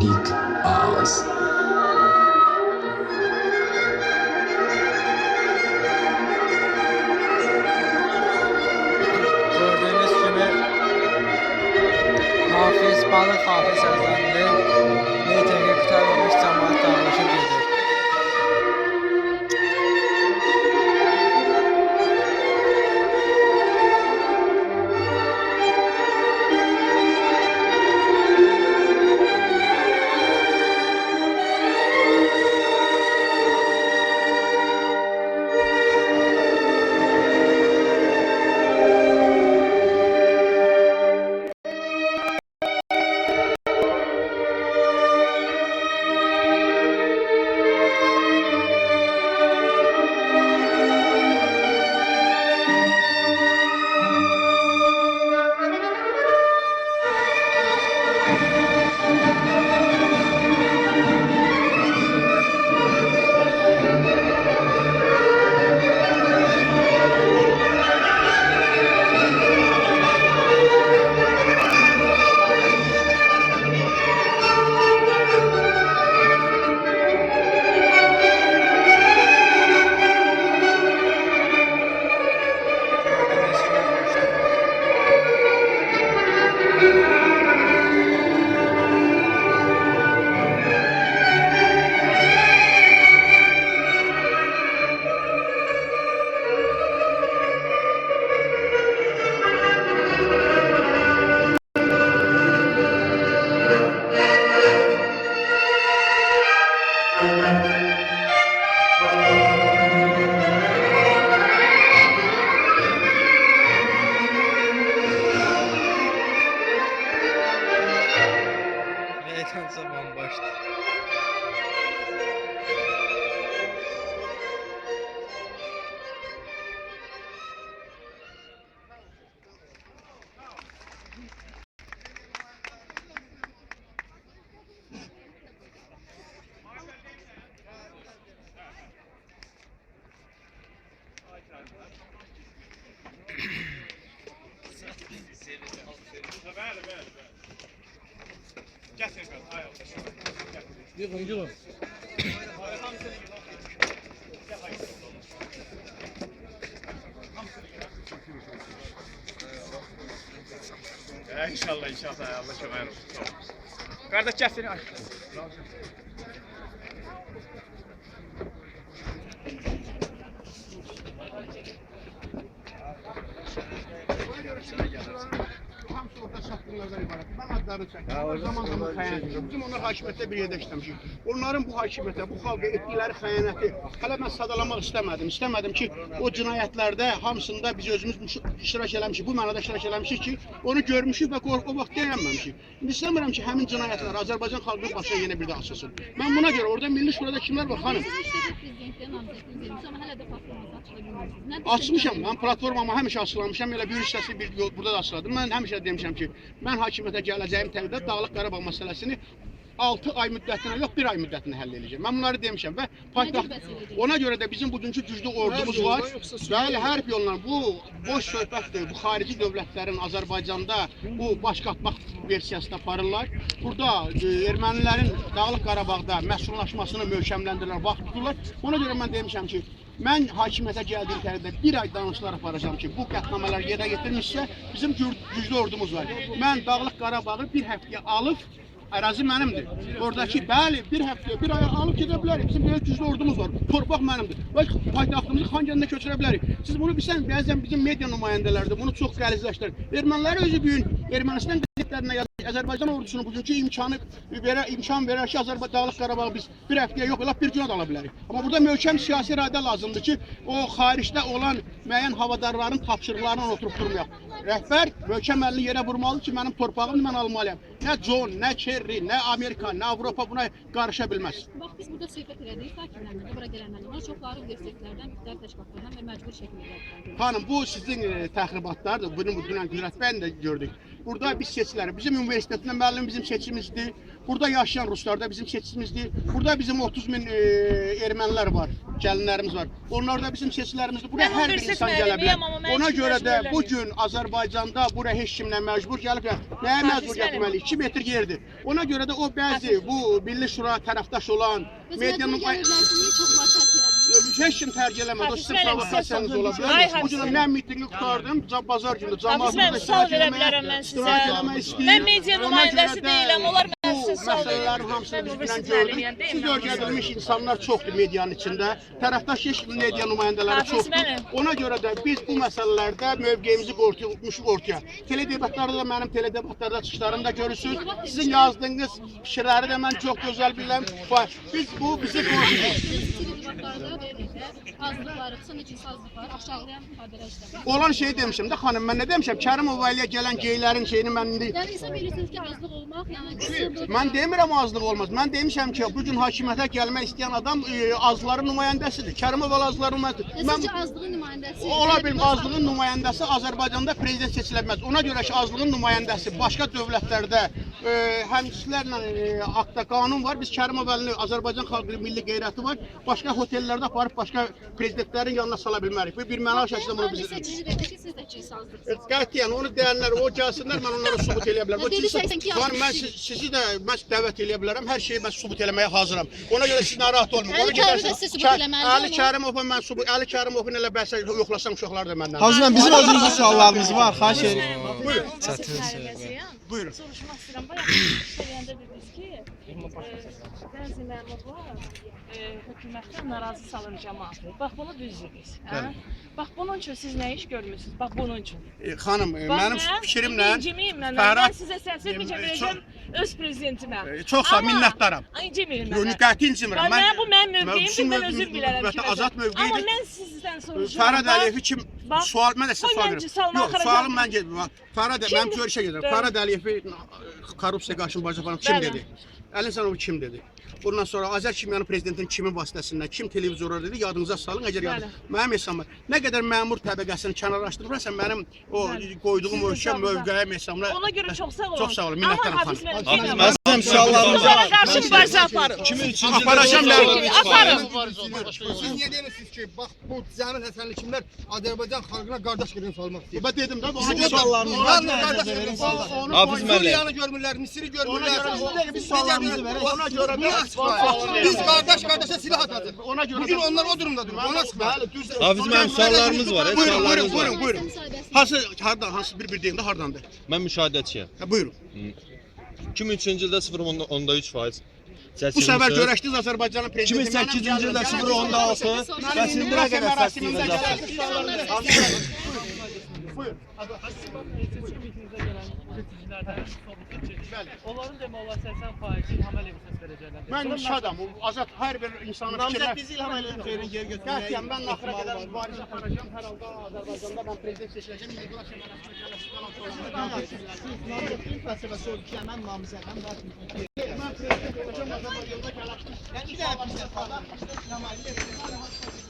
dik ağız. Gördüğünüz gibi Hafiz Balık Hafiz Əzəmli yığın. Ya inşallah, inşallah. Allah kömək olsun. Qardaş gətir. ay. Hamısı orada satqınlardan ibarət. Mən adları çəkdim. Zaman zaman xəyanət. Bizim onlar hakimiyyətdə bir yerdə işləmişik. Onların bu hakimiyyətə, bu xalqa etdikləri xəyanəti hələ mən sadalamaq istəmədim. İstəmədim ki, o cinayətlərdə hamısında biz özümüz iştirak eləmişik. Bu mənada iştirak eləmişik ki, onu görmüşük və qorx- o vaxt deyənməmişik. İndi istəmirəm ki, həmin cinayətlər Azərbaycan xalqının başına yenə bir də açılsın. Mən buna görə orada Milli Şurada kimlər var xanım? Açmışam, mən platformamı həmişə açıqlamışam, elə bir hissəsi bir burada da açıqladım. Mən həmişə demişəm ki, mən hakimiyyətə gələcəyim təqdirdə Dağlıq Qarabağ məsələsini 6 ay müddətinə yox, 1 ay müddətində həll edəcəm. Mən bunları demişəm və paytaxt edəcək? ona görə də bizim bugünkü güclü ordumuz var. Bəli, hərb yolla bu boş söhbətdir. Bu xarici dövlətlərin Azərbaycanda bu baş qatmaq versiyasında aparırlar. Burada e, ermənilərin Dağlıq Qarabağda məskunlaşmasını möhkəmləndirirlər, vaxt tuturlar. Ona görə mən demişəm ki, Mən hakimiyyətə gəldiyim tərəfdə bir ay danışıqlar aparacağam ki, bu qətnamələr yerə yetirmişsə, bizim güclü ordumuz var. Mən Dağlıq Qarabağı bir həftəyə alıb Ərazi mənimdir. Oradakı bəli, bir həftə, bir ay alıb gedə bilərik. Bizim böyük güclü ordumuz var. Torpaq mənimdir. Və paytaxtımızı Xankəndiyə köçürə bilərik. Siz bunu bilsən, bəzən bizim media nümayəndələri də bunu çox qəlizləşdirir. Ermənilər özü bu gün Ermənistan qəzetlərinə yazır. Azərbaycan ordusunun bugünkü imkanı verə imkan verər ki, Azərbaycan Dağlıq Qarabağı biz bir həftəyə yox, elə bir günə də ala bilərik. Amma burada möhkəm siyasi iradə lazımdır ki, o xaricdə olan müəyyən havadarların tapşırıqlarından oturub durmayaq. Rəhbər möhkəm əlini yerə vurmalıdır ki, mənim torpağımı mən almalıyam. Nə John, nə Kerry, nə Amerika, nə Avropa buna qarışa bilməz. Bax biz burada söhbət elədik sakinlərlə, də bura gələnlərlə. Onlar çoxları universitetlərdən, müxtəlif təşkilatlardan və məcbur şəkildə gəliblər. Xanım bu sizin e, təxribatlardır. Bunu bu dünən Qüdrət bəyin də gördük. Burada biz seçkiləri, bizim universitetindən müəllim bizim seçimizdir. Burada yaşayan ruslar da bizim seçimizdir. Burada bizim 30 min e, ermənilər var. gəlinlərimiz var. Onlar da bizim seçkilərimizdir. Buraya hər bir insan gələ bilər. Ona görə də bu gün Azərbaycanda bura heç kimlə məcbur gəlib nəyə məcbur gəlməli? 2 metr yerdir. Ona görə də o bəzi bu Milli Şura tərəfdaş olan Biz medianın heç kim tərk eləmədi. O sizin provokasiyanız ola bilər. Bu gün mən mitinqi qurtardım. Bazar günü bilərəm mən sizə. İstirahət eləmək istəyir. Mən media nümayəndəsi deyiləm, onlar məsələlərin hamısını biz bilən gördük. Siz mən öyrədilmiş insanlar çoxdur medianın içində. Tərəfdaş heç media nümayəndələri çoxdur. Ona görə də biz bu məsələlərdə mövqeyimizi qorxmuşuq ortaya. Teledebatlarda da mənim teledebatlarda çıxışlarımı da görürsünüz. Sizin yazdığınız fikirləri də mən çox gözəl bilirəm. Biz bu bizi qorxudur. Televizyonlarda verildi. Azlıqları, xüsusən də cinsazlıqları aşağılayan ifadələr işlədir. Olan şey demişəm də xanım, mən nə demişəm? Kərimov ailəyə gələn geylərin şeyini mən indi Yəni hesab edirsiniz ki, azlıq olmaq, yəni qısırdır. Mən demirəm azlıq olmaz. Mən demişəm ki, bu gün hakimiyyətə gəlmək istəyən adam e, azların nümayəndəsidir. Kərimov azların nümayəndəsidir. Mən Sizcə azlığın nümayəndəsi ola bilmə azlığın nümayəndəsi Azərbaycanda prezident seçilə bilməz. Ona görə ki, azlığın nümayəndəsi başqa dövlətlərdə e, həmçilərlə e, akta qanun var. Biz Kərimov əlini Azərbaycan xalqının milli qeyrəti var. Başqa hotellərdə aparıb başqa prezidentlərin yanına sala bilmərik. Bu bir məna şəkildə bunu biz cinsazlıqsınız. Qətiyyən onu deyənlər, o gəlsinlər, mən onlara sübut eləyə bilərəm. O Dedi cinsi- 82 Var, mən siz, sizi də mən dəvət eləyə bilərəm. Hər şeyi mən sübut eləməyə hazıram. Ona görə siz narahat olmayın. Ona eləməlidir, Əli Kərimova mən sübut, Əli Kərimovun elə bəhsə yoxlasam uşaqlar da məndən. Hazırlan bizim özümüzün suallarımız var. Xahiş edirəm. Buyurun. Buyurun. Soruşmaq istəyirəm. Söyləyəndə dediniz ki, e, bəzi məmurlar hökumətdən narazı salır cəmaatı. Bax bunu düz dediniz. Hə? Bax bunun üçün siz nə iş görmüsünüz? Bax bunun üçün. E, xanım, e, mənim mən fikrimlə mən. Fərhad- Mən sizə səsirmicə E, verəcəm öz prezidentimə. e, çox sağ Amma- minnətdaram. Ay, incimiyim Yox, qəti incimirəm. Mən, mən bu mənim mövqeyimdir, mən özür bilərəm ki. azad Amma mövqeyidir. mən sizdən soruşuram. Fərad Bax, Əliyevi kim bax, sual mən də sizə sual verirəm. Yox, sualım mən gedir. Fərad Kim- mənim görüşə gedirəm. Bəli. Fərad Əliyevi korrupsiya qarşı mübarizə falan kim dedi? Əlin Sənov kim dedi? Bundan sonra Azər Kimyanın prezidentinin kimin vasitəsindən, kim televizora dedi, yadınıza salın, əgər yadınız. Mənim hesabıma nə qədər məmur təbəqəsini kənarlaşdırırsan, mənim o Bəli. qoyduğum hesabınıza. mövqəyim hesabına Ona görə çox sağ olun. Çox sağ olun, xanım. Müəllim, yenə Mən sizin suallarımız var. Bunlara qarşı mübarizə aparın. Aparın. Siz niyə demirsiniz ki, bax bu Cəmil Həsənli kimlər Azərbaycan xalqına qardaş qırın salmaq istəyir? Ben dedim ona var. Hansı qardaş qırın salmaq? onu Hafiz qoy- müəllim. Suriyanı görmürlər, Misiri Ona görmürlər. görə biz- bir- verək. Ona açıqlayın. Biz qardaş qardaşa silah atacağıq. Ona görə Bugün onlar o durumdadır. Bəli, düz. Hafiz müəllim suallarımız var. Buyurun, buyurun, var. buyurun. Hansı hardan, hansı bir-bir deyim hardandır? Mən müşahidəçiyəm. Buyurun. 2003-cü ildə 0.3% Bu səfər görəşdiniz Azərbaycanın prezidenti. 2008-ci ildə 0.6 və sizin nə qədər səsliyiniz səsliyiniz Buyurun. Onların demək olar 80% İlham Əliyev səs verəcəklər. Mən şadam. O Azad hər bir insanın fikirlər. bizi İlham Əliyevin xeyrin geri Qətiyyən mən axıra qədər mübarizə aparacağam. Hər halda Azərbaycanda mən prezident seçiləcəm. İnqilab məsələsi odur ki, mən namizədəm Mən prezident olacağım Azərbaycanda gələcəm. Yəni bir dənə biz İlham Əliyev